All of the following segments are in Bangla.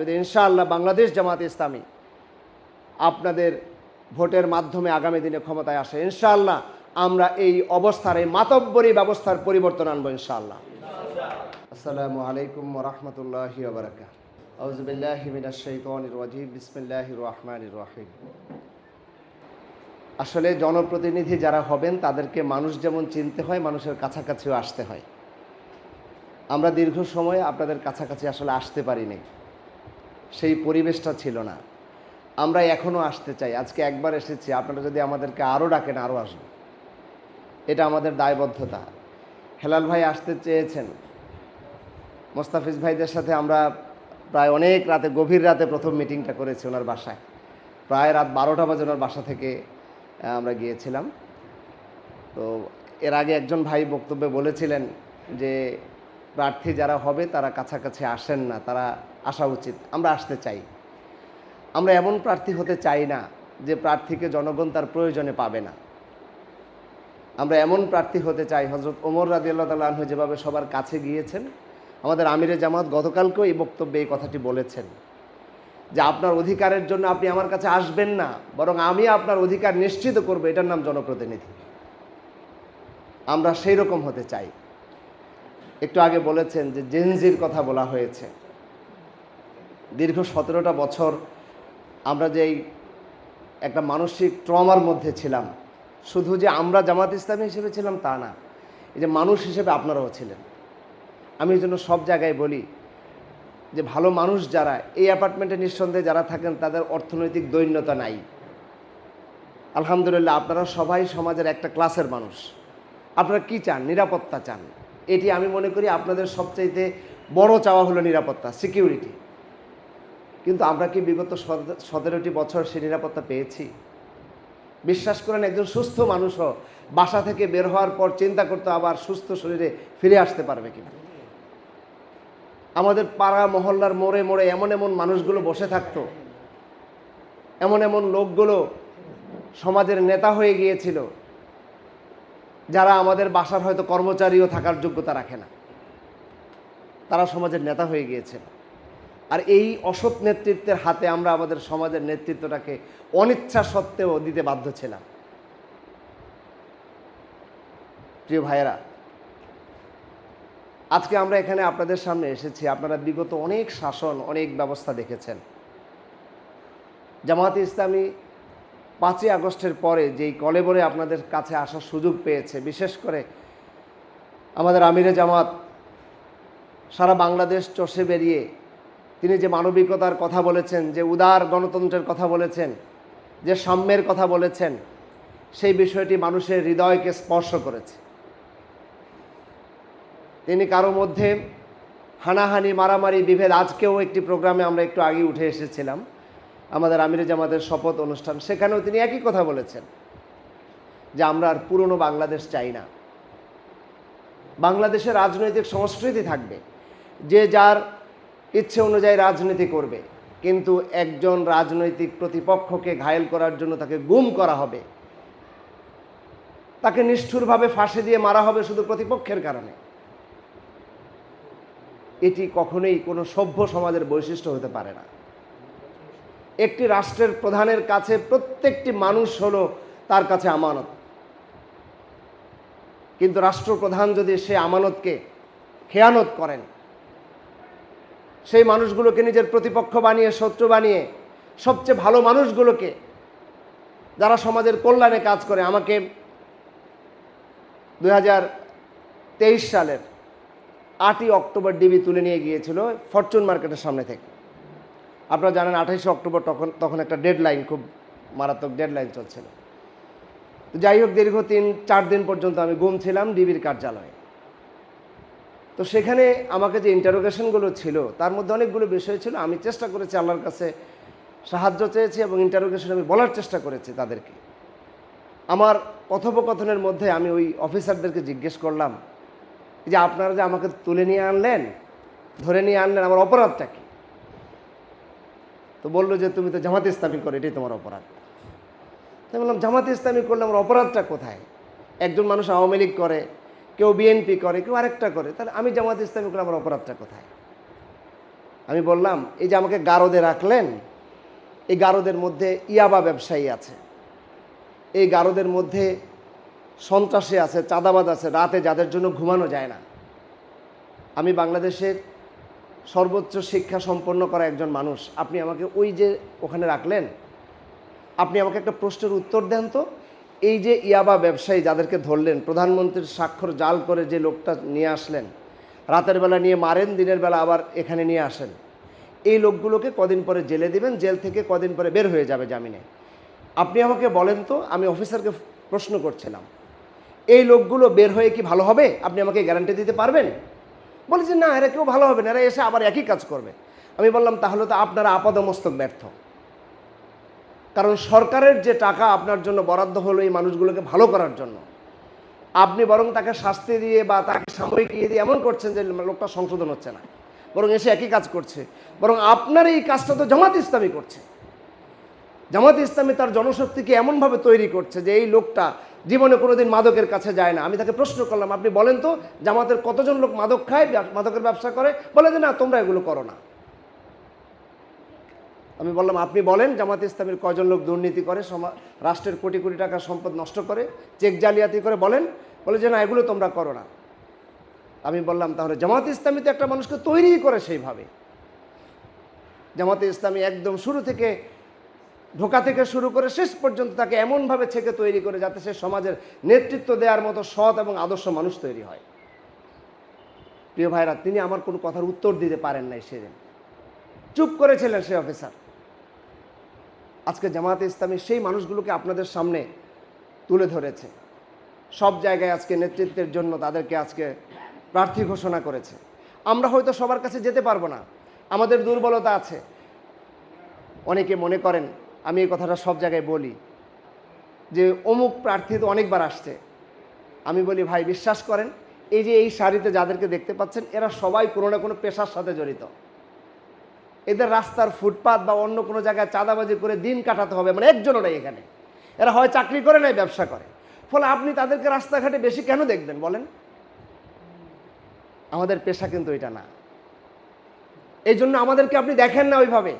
যদি ইনশাআল্লাহ বাংলাদেশ জামাত ইসলামী আপনাদের ভোটের মাধ্যমে আগামী দিনে ক্ষমতায় আসে, ইনশাআল্লাহ আমরা এই অবস্থার, এই মাতব্বরী ব্যবস্থার পরিবর্তন আনব ইনশাআল্লাহ। আসসালামু আলাইকুম রহমতুল্লাহি আসলে জনপ্রতিনিধি যারা হবেন, তাদেরকে মানুষ যেমন চিনতে হয়, মানুষের কাছাকাছিও আসতে হয়। আমরা দীর্ঘ সময় আপনাদের কাছাকাছি আসলে আসতে পারিনি। সেই পরিবেশটা ছিল না। আমরা এখনও আসতে চাই। আজকে একবার এসেছি, আপনারা যদি আমাদেরকে আরও ডাকেন, আরও আসব এটা আমাদের দায়বদ্ধতা। হেলাল ভাই আসতে চেয়েছেন। মোস্তাফিজ ভাইদের সাথে আমরা প্রায় অনেক রাতে, গভীর রাতে প্রথম মিটিংটা করেছি ওনার বাসায়। প্রায় রাত বারোটা বাজে ওনার বাসা থেকে আমরা গিয়েছিলাম। তো এর আগে একজন ভাই বক্তব্যে বলেছিলেন যে, প্রার্থী যারা হবে তারা কাছাকাছি আসেন না, তারা আসা উচিত। আমরা আসতে চাই। আমরা এমন প্রার্থী হতে চাই না যে প্রার্থীকে জনগণ তার প্রয়োজনে পাবে না। আমরা এমন প্রার্থী হতে চাই হজরত ওমর রাদিয়াল্লাহ তাআলা আনহু যেভাবে সবার কাছে গিয়েছেন। আমাদের আমিরে জামাত গতকালকেও এই বক্তব্যে এই কথাটি বলেছেন যে আপনার অধিকারের জন্য আপনি আমার কাছে আসবেন না, বরং আমি আপনার অধিকার নিশ্চিত করব, এটার নাম জনপ্রতিনিধি। আমরা সেই রকম হতে চাই। একটু আগে বলেছেন যে জেনজির কথা বলা হয়েছে। দীর্ঘ সতেরোটা বছর আমরা যেই একটা মানসিক ট্রমার মধ্যে ছিলাম, শুধু যে আমরা জামাত ইসলামী হিসেবে ছিলাম তা না, এই যে মানুষ হিসেবে আপনারাও ছিলেন। আমি এই জন্য সব জায়গায় বলি যে ভালো মানুষ যারা, এই অ্যাপার্টমেন্টে নিঃসন্দেহে যারা থাকেন তাদের অর্থনৈতিক দৈন্যতা নাই। আলহামদুলিল্লাহ আপনারা সবাই সমাজের একটা ক্লাসের মানুষ। আপনারা কি চান? নিরাপত্তা চান। এটি আমি মনে করি আপনাদের সবচাইতে বড় চাওয়া হলো নিরাপত্তা, সিকিউরিটি। কিন্তু আমরা কি বিগত সতে- সতেরোটি বছর সে নিরাপত্তা পেয়েছি? বিশ্বাস করেন, একজন সুস্থ মানুষও বাসা থেকে বের হওয়ার পর চিন্তা করতে আবার সুস্থ শরীরে ফিরে আসতে পারবে কিনা। আমাদের পাড়া মহল্লার মোড়ে মোড়ে এমন এমন মানুষগুলো বসে থাকতো। এমন এমন লোকগুলো সমাজের নেতা হয়ে গিয়েছিল, যারা আমাদের বাসার হয়তো কর্মচারীও থাকার যোগ্যতা রাখে না। তারা সমাজের নেতা হয়ে গিয়েছিল। আর এই অসৎ নেতৃত্বের হাতে আমরা আমাদের সমাজের নেতৃত্বটাকে অনিচ্ছা সত্ত্বেও দিতে বাধ্য ছিলাম। প্রিয় ভাইয়েরা, আজকে আমরা এখানে আপনাদের সামনে এসেছি। আপনারা বিগত অনেক শাসন, অনেক ব্যবস্থা দেখেছেন। জামাতে ইসলামী পাঁচই আগস্টের পরে যেই কলেবরে আপনাদের কাছে আসার সুযোগ পেয়েছে, বিশেষ করে আমাদের আমিরে জামাত, সারা বাংলাদেশ চষে বেরিয়ে তিনি যে মানবিকতার কথা বলেছেন, যে উদার গণতন্ত্রের কথা বলেছেন, যে সাম্যের কথা বলেছেন, সেই বিষয়টি মানুষের হৃদয়কে স্পর্শ করেছে। তিনি কারও মধ্যে হানাহানি, মারামারি, বিভেদ, আজকেও একটি প্রোগ্রামে আমরা একটু আগে উঠে এসেছিলাম, আমাদের আমির জামাতের শপথ অনুষ্ঠান, সেখানেও তিনি একই কথা বলেছেন, যে আমরা আর পুরনো বাংলাদেশ চাই না। বাংলাদেশের রাজনৈতিক সংস্কৃতি থাকবে, যে যার ইচ্ছে অনুযায়ী রাজনীতি করবে, কিন্তু একজন রাজনৈতিক প্রতিপক্ষকে ঘায়েল করার জন্য তাকে গুম করা হবে। তাকে নিষ্ঠুরভাবে ফাঁসি দিয়ে মারা হবে শুধু প্রতিপক্ষের কারণে। এটি কখনোই কোনো সভ্য সমাজের বৈশিষ্ট্য হতে পারে না। একটি রাষ্ট্রের প্রধানের কাছে প্রত্যেকটি মানুষ হলো তার কাছে আমানত। কিন্তু রাষ্ট্রপ্রধান যদি সে আমানতকে খেয়ানত করেন সেই মানুষগুলোকে নিজের প্রতিপক্ষ বানিয়ে, শত্রু বানিয়ে, সবচেয়ে ভালো মানুষগুলোকে যারা সমাজের কল্যাণে কাজ করে। আমাকে দু হাজার তেইশ সালের আটই অক্টোবর ডিবি তুলে নিয়ে গিয়েছিল ফরচুন মার্কেটের সামনে থেকে। আপনারা জানেন আঠাইশে অক্টোবর তখন তখন একটা ডেডলাইন, খুব মারাত্মক ডেডলাইন চলছিল। যাই হোক, দীর্ঘ তিন, চার দিন পর্যন্ত আমি গুম ছিলাম ডিবির কার্যালয়ে। তো সেখানে আমাকে যে ইন্টারোগেশনগুলো ছিল, তার মধ্যে অনেকগুলো বিষয় ছিল। আমি চেষ্টা করেছি আল্লাহর কাছে সাহায্য চেয়েছি এবং ইন্টারোগেশন আমি বলার চেষ্টা করেছি তাদেরকে। আমার কথোপকথনের মধ্যে আমি ওই অফিসারদেরকে জিজ্ঞেস করলাম যে, আপনারা যে আমাকে তুলে নিয়ে আনলেন, ধরে নিয়ে আনলেন, আমার অপরাধটা কি? তো বলল যে, তুমি তো জামাত ইসলামী করো, এটাই তোমার অপরাধ। তাই বললাম, জামাত ইসলামী করলে আমার অপরাধটা কোথায়? একজন মানুষ আওয়ামী লীগ করে কেউ বিএনপি করে, কেউ আরেকটা করে, তাহলে আমি জামাত ইসলামী করলে আমার অপরাধটা কোথায়? আমি বললাম, এই যে আমাকে গারদে রাখলেন, এই গারদের মধ্যে ইয়াবা ব্যবসায়ী আছে। এই গারদের মধ্যে সন্ত্রাসী আছে, চাঁদাবাজ আছে, রাতে যাদের জন্য ঘুমানো যায় না। আমি বাংলাদেশের সর্বোচ্চ শিক্ষা সম্পন্ন করা একজন মানুষ, আপনি আমাকে ওই যে ওখানে রাখলেন, আপনি আমাকে একটা প্রশ্নের উত্তর দেন তো? এই যে ইয়াবা ব্যবসায়ী যাদেরকে ধরলেন, প্রধানমন্ত্রীর স্বাক্ষর জাল করে যে লোকটা নিয়ে আসলেন, রাতের বেলা নিয়ে মারেন, দিনের বেলা আবার এখানে নিয়ে আসেন, এই লোকগুলোকে কদিন পরে জেলে দিবেন, জেল থেকে কদিন পরে বের হয়ে যাবে জামিনে। আপনি আমাকে বলেন তো, আমি অফিসারকে প্রশ্ন করছিলাম, এই লোকগুলো বের হয়ে কি ভালো হবে? আপনি আমাকে গ্যারান্টি দিতে পারবেন? বলে যে না, এরা কেউ ভালো হবে না, এরা এসে আবার একই কাজ করবে। আমি বললাম, তাহলে তো আপনারা আপাদমস্তক ব্যর্থ। কারণ সরকারের যে টাকা আপনার জন্য বরাদ্দ হলো এই মানুষগুলোকে ভালো করার জন্য। আপনি বরং তাকে শাস্তি দিয়ে বা তাকে সাময়িক ইয়ে দিয়ে এমন করছেন যে লোকটা সংশোধন হচ্ছে না। বরং এসে একই কাজ করছে। বরং আপনার এই কাজটা তো জামাত ইসলামী করছে। জামাত ইসলামী তার জনশক্তিকে এমনভাবে তৈরি করছে যে এই লোকটা জীবনে কোনোদিন মাদকের কাছে যায় না। আমি তাকে প্রশ্ন করলাম, আপনি বলেন তো জামাতের কতজন লোক মাদক খায়, মাদকের ব্যবসা করে? বলে যে, না, তোমরা এগুলো করো না। আমি বললাম, আপনি বলেন, জামাত ইসলামের কয়জন লোক দুর্নীতি করে রাষ্ট্রের কোটি কোটি টাকার সম্পদ নষ্ট করে, চেক জালিয়াতি করে, বলেন? বলে যে, না, এগুলো তোমরা করো না। আমি বললাম, তাহলে জামাত ইসলামী তো একটা মানুষকে তৈরি করে সেইভাবে। জামাতে ইসলামী একদম শুরু থেকে ঢোকা থেকে শুরু করে শেষ পর্যন্ত তাকে এমনভাবে ছেকে তৈরি করে যাতে সে সমাজের নেতৃত্ব দেওয়ার মতো সৎ এবং আদর্শ মানুষ তৈরি হয়। প্রিয় ভাইরা, তিনি আমার কোনো কথার উত্তর দিতে পারেন নাই সেদিন। চুপ করেছিলেন সে অফিসার। আজকে জামাতে ইসলামী সেই মানুষগুলোকে আপনাদের সামনে তুলে ধরেছে। সব জায়গায় আজকে নেতৃত্বের জন্য তাদেরকে আজকে প্রার্থী ঘোষণা করেছে। আমরা হয়তো সবার কাছে যেতে পারব না। আমাদের দুর্বলতা আছে। অনেকে মনে করেন, আমি এই কথাটা সব জায়গায় বলি, যে অমুক প্রার্থী তো অনেকবার আসছে। আমি বলি, ভাই, বিশ্বাস করেন, এই যে এই শাড়িতে যাদেরকে দেখতে পাচ্ছেন, এরা সবাই কোনো না কোনো পেশার সাথে জড়িত। এদের রাস্তার ফুটপাত বা অন্য কোনো জায়গায় চাঁদাবাজি করে দিন কাটাতে হবে মানে একজনও নেই এখানে। এরা হয় চাকরি করে নাই, ব্যবসা করে। ফলে আপনি তাদেরকে রাস্তাঘাটে বেশি কেন দেখবেন বলেন? আমাদের পেশা কিন্তু এটা না। এই জন্য আমাদেরকে আপনি দেখেন না ওইভাবে।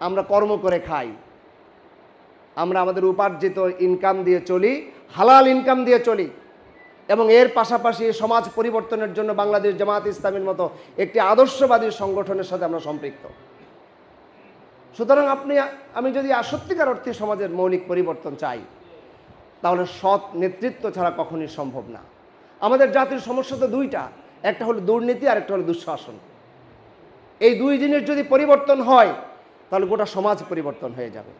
আমরা কর্ম করে খাই। আমরা আমাদের উপার্জিত ইনকাম দিয়ে চলি, হালাল ইনকাম দিয়ে চলি। এবং এর পাশাপাশি সমাজ পরিবর্তনের জন্য বাংলাদেশ জামাত ইসলামের মতো একটি আদর্শবাদী সংগঠনের সাথে আমরা সম্পৃক্ত। সুতরাং আপনি, আমি যদি সত্যিকার অর্থে সমাজের মৌলিক পরিবর্তন চাই, তাহলে সৎ নেতৃত্ব ছাড়া কখনই সম্ভব না। আমাদের জাতির সমস্যা তো দুইটা, একটা হলো দুর্নীতি আর একটা হলো দুঃশাসন। এই দুই জিনিস যদি পরিবর্তন হয়, তাহলে গোটা সমাজ পরিবর্তন হয়ে যাবে।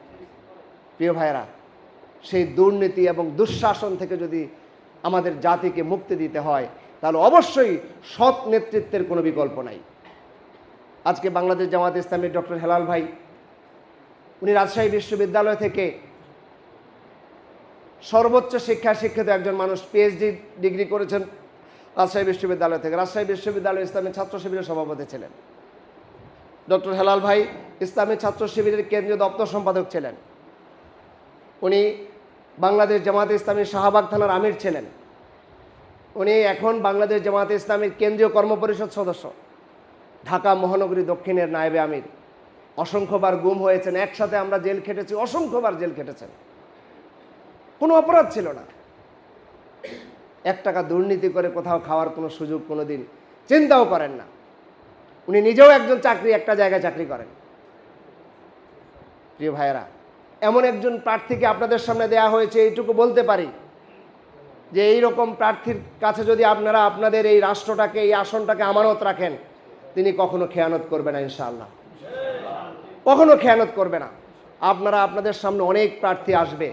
প্রিয় ভাইয়েরা, সেই দুর্নীতি এবং দুঃশাসন থেকে যদি আমাদের জাতিকে মুক্তি দিতে হয়, তাহলে অবশ্যই সৎ নেতৃত্বের কোনো বিকল্প নাই। আজকে বাংলাদেশ জামাত ইসলামের ডক্টর হেলাল ভাই, উনি রাজশাহী বিশ্ববিদ্যালয় থেকে সর্বোচ্চ শিক্ষা শিক্ষিত একজন মানুষ পিএইচডি ডিগ্রি করেছেন রাজশাহী বিশ্ববিদ্যালয় থেকে। রাজশাহী বিশ্ববিদ্যালয় ইসলামী ছাত্র শিবিরের সভাপতি ছিলেন। ডক্টর হেলাল ভাই ইসলামী ছাত্র শিবিরের কেন্দ্রীয় দপ্তর সম্পাদক ছিলেন। উনি বাংলাদেশ জামাতে ইসলামীর শাহবাগ থানার আমির ছিলেন। উনি এখন বাংলাদেশ জামাতে ইসলামীর কেন্দ্রীয় কর্মপরিষদ সদস্য। ঢাকা মহানগরী দক্ষিণের নায়েবে আমির। অসংখ্যবার গুম হয়েছেন, একসাথে আমরা জেল খেটেছি, অসংখ্যবার জেল খেটেছেন। কোনো অপরাধ ছিল না। এক টাকা দুর্নীতি করে কোথাও খাওয়ার কোনো সুযোগ কোনো দিন চিন্তাও করেন না। উনি নিজেও একজন চাকরি, একটা জায়গায় চাকরি করেন। প্রিয় ভাইয়েরা এমন একজন প্রার্থীকে আপনাদের সামনে দেয়া হয়েছে, এইটুকু বলতে পারি যে এই রকম প্রার্থীর কাছে যদি আপনারা আপনাদের এই রাষ্ট্রটাকে, এই আসনটাকে আমানত রাখেন, তিনি কখনো খেয়ানত করবে না ইনশাআল্লাহ। কখনো খেয়ানত করবে না। আপনারা আপনাদের সামনে অনেক প্রার্থী আসবে।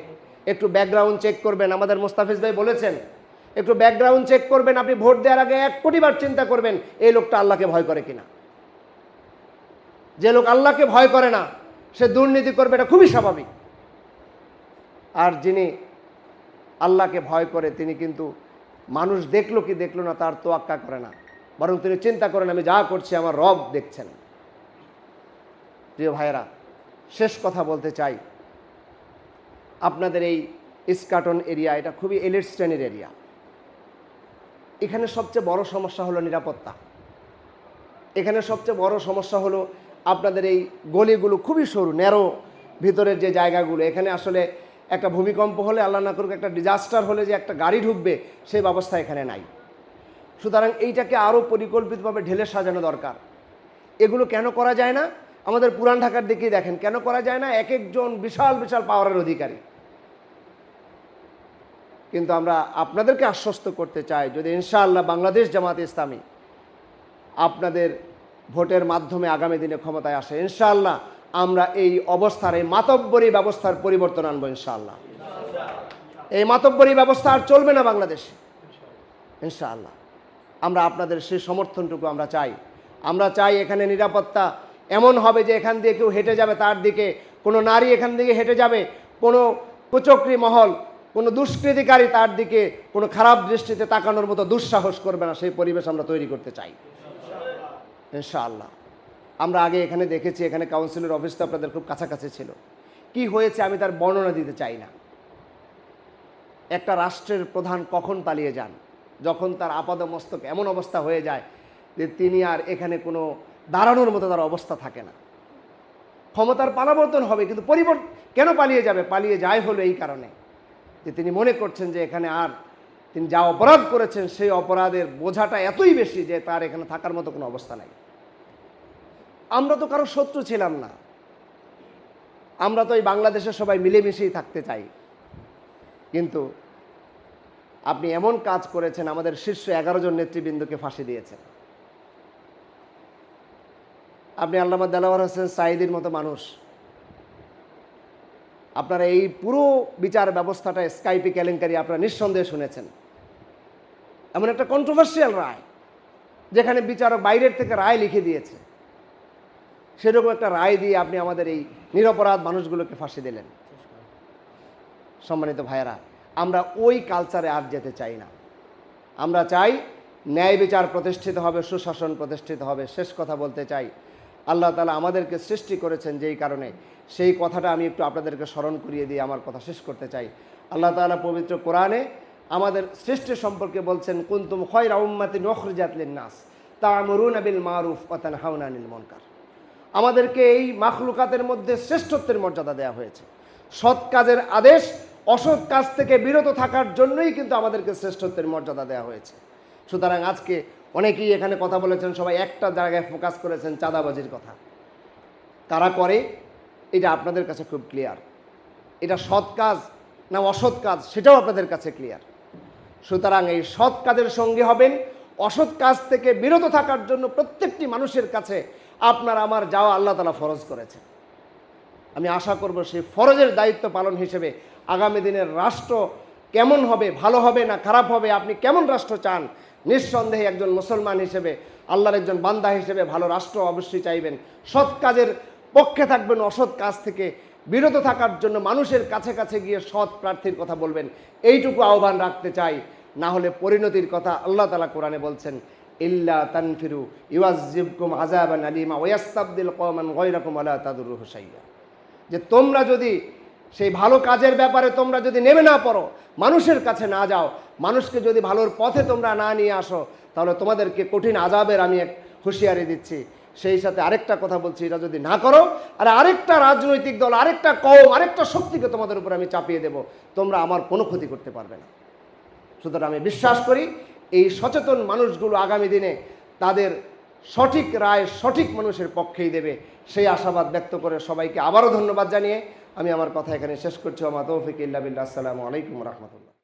একটু ব্যাকগ্রাউন্ড চেক করবেন, আমাদের মোস্তাফিজ ভাই বলেছেন, একটু ব্যাকগ্রাউন্ড চেক করবেন, আপনি ভোট দেওয়ার আগে এক কোটিবার চিন্তা করবেন, এই লোকটা আল্লাহকে ভয় করে কিনা। যে লোক আল্লাহকে ভয় করে না সে দুর্নীতি করবে, এটা খুবই স্বাভাবিক। আর যিনি আল্লাহকে ভয় করে, তিনি কিন্তু মানুষ দেখল কি দেখল না, তার তোয়াক্কা করে না। বরং তিনি চিন্তা করেন, আমি যা করছি, আমার রব দেখছেন। প্রিয় ভাইয়েরা, শেষ কথা বলতে চাই। আপনাদের এই ইস্কাটন এরিয়া, এটা খুবই এলিট শ্রেণির এরিয়া। এখানে সবচেয়ে বড় সমস্যা হলো নিরাপত্তা। এখানে সবচেয়ে বড় সমস্যা হলো আপনাদের এই গলিগুলো খুবই সরু, ন্যারো ভিতরের যে জায়গাগুলো, এখানে আসলে একটা ভূমিকম্প হলে, আল্লাহ না করুক, একটা ডিজাস্টার হলে যে একটা গাড়ি ঢুকবে, সেই ব্যবস্থা এখানে নাই। সুতরাং এইটাকে আরও পরিকল্পিতভাবে ঢেলে সাজানো দরকার। এগুলো কেন করা যায় না? আমাদের পুরান ঢাকার দিকেই দেখেন, কেন করা যায় না? এক একজন বিশাল বিশাল পাওয়ারের অধিকারী। কিন্তু আমরা আপনাদেরকে আশ্বস্ত করতে চাই, যদি ইনশাআল্লাহ বাংলাদেশ জামাত ইসলামী আপনাদের ভোটের মাধ্যমে আগামী দিনে ক্ষমতায় আসে। ইনশাআল্লাহ আমরা এই অবস্থার, এই মাতব্বরী ব্যবস্থার পরিবর্তন আনব ইনশাআল্লাহ। এই মাতব্বরী ব্যবস্থা আর চলবে না বাংলাদেশে। ইনশাআল্লাহ। আমরা আপনাদের সেই সমর্থনটুকু আমরা চাই। আমরা চাই এখানে নিরাপত্তা এমন হবে যে এখান দিয়ে কেউ হেঁটে যাবে, তার দিকে কোনো নারী এখান থেকে হেঁটে যাবে, কোনো কুচক্রি মহল, কোনো দুষ্কৃতিকারী তার দিকে কোনো খারাপ দৃষ্টিতে তাকানোর মতো দুঃসাহস করবে না, সেই পরিবেশ আমরা তৈরি করতে চাই। ইনশাআল্লাহ। আমরা আগে এখানে দেখেছি, এখানে কাউন্সিলের অফিস তো আপনাদের খুব কাছাকাছি ছিল। কি হয়েছে আমি তার বর্ণনা দিতে চাই না। একটা রাষ্ট্রের প্রধান কখন পালিয়ে যান? যখন তার আপাদমস্তক এমন অবস্থা হয়ে যায় যে তিনি আর এখানে কোনো দাঁড়ানোর মতো তার অবস্থা থাকে না। ক্ষমতার পালাবর্তন হবে, কিন্তু পরিবর্তন কেন পালিয়ে যাবে? পালিয়ে যায় হলো এই কারণে যে তিনি মনে করছেন যে এখানে আর তিনি যা অপরাধ করেছেন, সেই অপরাধের বোঝাটা এতই বেশি যে তার এখানে থাকার মতো কোনো অবস্থা নাই। আমরা তো কারও শত্রু ছিলাম না। আমরা তো এই বাংলাদেশের সবাই মিলেমিশেই থাকতে চাই। কিন্তু আপনি এমন কাজ করেছেন, আমাদের শীর্ষ এগারো জন নেতৃবৃন্দকে ফাঁসি দিয়েছেন। আপনি আল্লামা দেলাওয়ার হোসেন সাইদির মতো মানুষ। আপনারা এই পুরো বিচার ব্যবস্থাটা স্কাইপি কেলেঙ্কারি আপনারা নিঃসন্দেহে শুনেছেন। এমন একটা কন্ট্রোভার্সিয়াল রায়, যেখানে বিচারক বাইরের থেকে রায় লিখে দিয়েছে। সেরকম একটা রায় দিয়ে আপনি আমাদের এই নিরপরাধ মানুষগুলোকে ফাঁসি দিলেন। সম্মানিত ভাইয়েরা, আমরা ওই কালচারে আর যেতে চাই না। আমরা চাই ন্যায় বিচার প্রতিষ্ঠিত হবে, সুশাসন প্রতিষ্ঠিত হবে। শেষ কথা বলতে চাই, আল্লাহ তালা আমাদেরকে সৃষ্টি করেছেন যেই কারণে। সেই কথাটা আমি একটু আপনাদেরকে স্মরণ করিয়ে দিয়ে আমার কথা শেষ করতে চাই। আল্লাহ তালা পবিত্র কোরআনে আমাদের সৃষ্টি সম্পর্কে বলছেন, কুন্তুম খয় রাউম্মাতি নখরজাতলিন নাস তা মরুন আবিল মারুফ অতান হাউনানিল মনকার। আমাদেরকে এই মাখলুকাতের মধ্যে শ্রেষ্ঠত্বের মর্যাদা দেওয়া হয়েছে। সৎ কাজের আদেশ, অসৎ কাজ থেকে বিরত থাকার জন্যই কিন্তু আমাদেরকে শ্রেষ্ঠত্বের মর্যাদা দেওয়া হয়েছে। সুতরাং আজকে অনেকেই এখানে কথা বলেছেন, সবাই একটা জায়গায় ফোকাস করেছেন চাঁদাবাজির কথা। কারা করে? এটা আপনাদের কাছে খুব ক্লিয়ার এটা সৎ কাজ না অসৎ কাজ, সেটাও আপনাদের কাছে ক্লিয়ার সুতরাং এই সৎ কাজের সঙ্গে হবেন অসৎ কাজ থেকে বিরত থাকার জন্য প্রত্যেকটি মানুষের কাছে আপনার আমার যাওয়া আল্লাহ তালা ফরজ করেছে আমি আশা করব সেই ফরজের দায়িত্ব পালন হিসেবে আগামী দিনের রাষ্ট্র কেমন হবে, ভালো হবে না খারাপ হবে, আপনি কেমন রাষ্ট্র চান, নিঃসন্দেহে একজন মুসলমান হিসেবে, আল্লাহর একজন বান্দা হিসেবে ভালো রাষ্ট্র অবশ্যই চাইবেন। সৎ কাজের পক্ষে থাকবেন, অসৎ কাজ থেকে বিরত থাকার জন্য মানুষের কাছে কাছে গিয়ে সৎ প্রার্থীর কথা বলবেন। এইটুকু আহ্বান রাখতে চাই। না হলে পরিণতির কথা আল্লাহ তালা কোরআনে বলছেন, ইল্লা তানফিরু ইউয়াজিবকুম আজাবান আলিমা ওয়াস্তাবদিল কওমান গায়রাকুম আলা তাদুরু হুসাইয়া যে তোমরা যদি সেই ভালো কাজের ব্যাপারে তোমরা যদি নেমে না পড়ো, মানুষের কাছে না যাও, মানুষকে যদি ভালোর পথে তোমরা না নিয়ে আসো, তাহলে তোমাদেরকে কঠিন আজাবের আমি এক হুঁশিয়ারি দিচ্ছি। সেই সাথে আরেকটা কথা বলছি, এটা যদি না করো, আর আরেকটা রাজনৈতিক দল, আরেকটা কম আরেকটা শক্তিকে তোমাদের উপর আমি চাপিয়ে দেব, তোমরা আমার কোনো ক্ষতি করতে পারবে না। সুতরাং আমি বিশ্বাস করি এই সচেতন মানুষগুলো আগামী দিনে তাদের সঠিক রায় সঠিক মানুষের পক্ষেই দেবে। সেই আশাবাদ ব্যক্ত করে সবাইকে আবারও ধন্যবাদ জানিয়ে আমি আমার কথা এখানে শেষ করছি। আমার তৌফিক ইল্লা বিল্লাহ। আসসালামু আলাইকুম রহমতুল্লাহ।